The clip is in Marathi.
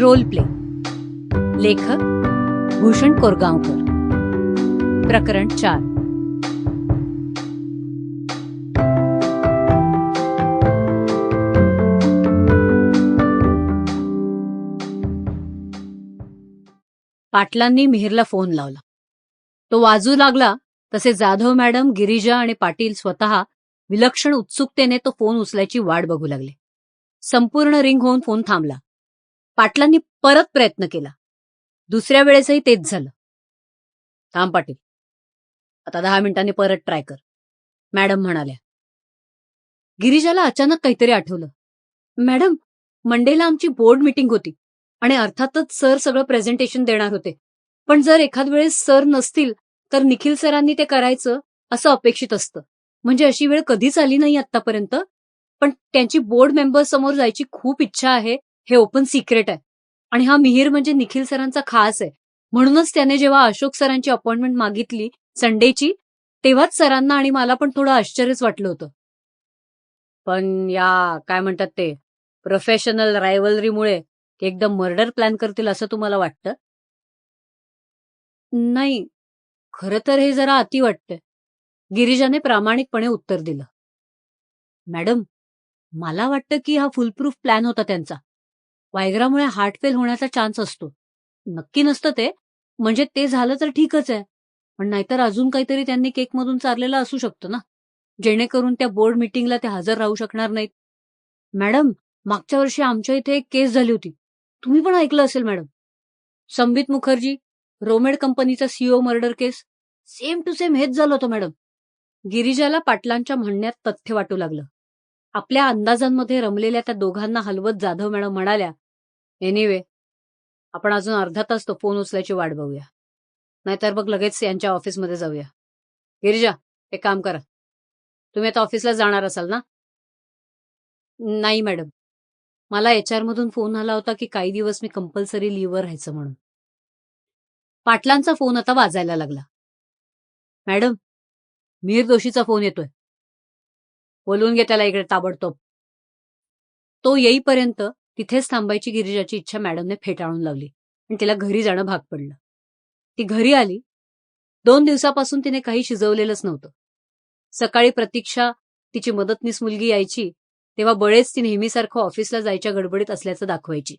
Role play. लेखक भूषण कोरगावकर. प्रकरण चार. पाटलांनी मिहिरला फोन लावला. तो वाजू लागला तसे जाधव मॅडम गिरिजा आणि पाटील स्वतः विलक्षण उत्सुकतेने तो फोन उचलायची वाट बघू लागले. संपूर्ण रिंग होऊन फोन थांबला. पाटलांनी परत प्रयत्न केला. दुसऱ्या वेळेसही तेच झालं. थांब पाटील. आता दहा मिनिटांनी परत ट्राय कर. मॅडम म्हणाल्या. गिरिजाला अचानक काहीतरी आठवलं. मॅडम मंडेला आमची बोर्ड मीटिंग होती आणि अर्थातच सर सगळं प्रेझेंटेशन देणार होते. पण जर एखाद वेळेस सर नसतील तर निखिल सरांनी ते करायचं असं अपेक्षित असतं. म्हणजे अशी वेळ कधीच आली नाही आतापर्यंत पण त्यांची बोर्ड मेंबर समोर जायची खूप इच्छा आहे हे ओपन सिक्रेट आहे. आणि हा मिहीर म्हणजे निखिल सरांचा खास आहे. म्हणूनच त्याने जेव्हा अशोक सरांची अपॉइंटमेंट मागितली संडेची तेव्हाच सरांना आणि मला पण थोडं आश्चर्यच वाटलं होतं. पण या काय म्हणतात ते प्रोफेशनल रायव्हलरीमुळे एकदम मर्डर प्लॅन करतील असं तुम्हाला वाटतं? नाही. खरं तर हे जरा अति वाटतंय. गिरिजाने प्रामाणिकपणे उत्तर दिलं. मॅडम मला वाटतं की हा फुलप्रूफ प्लॅन होता त्यांचा. वायग्रामुळे हार्ट फेल होण्याचा चान्स असतो. नक्की नसतं ते म्हणजे ते झालं तर ठीकच आहे. पण नाहीतर अजून काहीतरी त्यांनी केकमधून चारलेलं असू शकतं ना? जेणेकरून त्या बोर्ड मीटिंगला ते हजर राहू शकणार नाहीत. मॅडम मागच्या वर्षी आमच्या इथे एक केस झाली होती. तुम्ही पण ऐकलं असेल मॅडम? संबित मुखर्जी रोमेड कंपनीचा CEO murder case. Same to same हेच झालं होतं मॅडम. गिरिजाला पाटलांच्या म्हणण्यात तथ्य वाटू लागलं. आपल्या अंदाजांमध्ये रमलेल्या त्या दोघांना हलवत जाधव मॅडम म्हणाल्या एनिवे आपण अजून अर्धा तास तो फोन उचलायची वाट बघूया. नाहीतर बघ लगेच यांच्या ऑफिसमध्ये जाऊया. गिरिजा एक काम करा. तुम्ही आता ऑफिसला जाणार असाल ना? नाही मॅडम. मला एच आर मधून फोन आला होता की काही दिवस मी कंपल्सरी लिव्हवर राहायचं म्हणून. पाटलांचा फोन आता वाजायला लागला. मॅडम मीर दोशीचा फोन येतोय. बोलवून घे त्याला इकडे ताबडतोब. तो येईपर्यंत तिथेच थांबायची गिरिजाची इच्छा मॅडमने फेटाळून लावली आणि तिला घरी जाणं भाग पडलं. ती घरी आली. दोन दिवसापासून तिने काही शिजवलेलंच नव्हतं. सकाळी प्रतीक्षा तिची मदतनीस मुलगी यायची तेव्हा बळेच ती नेहमीसारखं ऑफिसला जायच्या गडबडीत असल्याचं दाखवायची.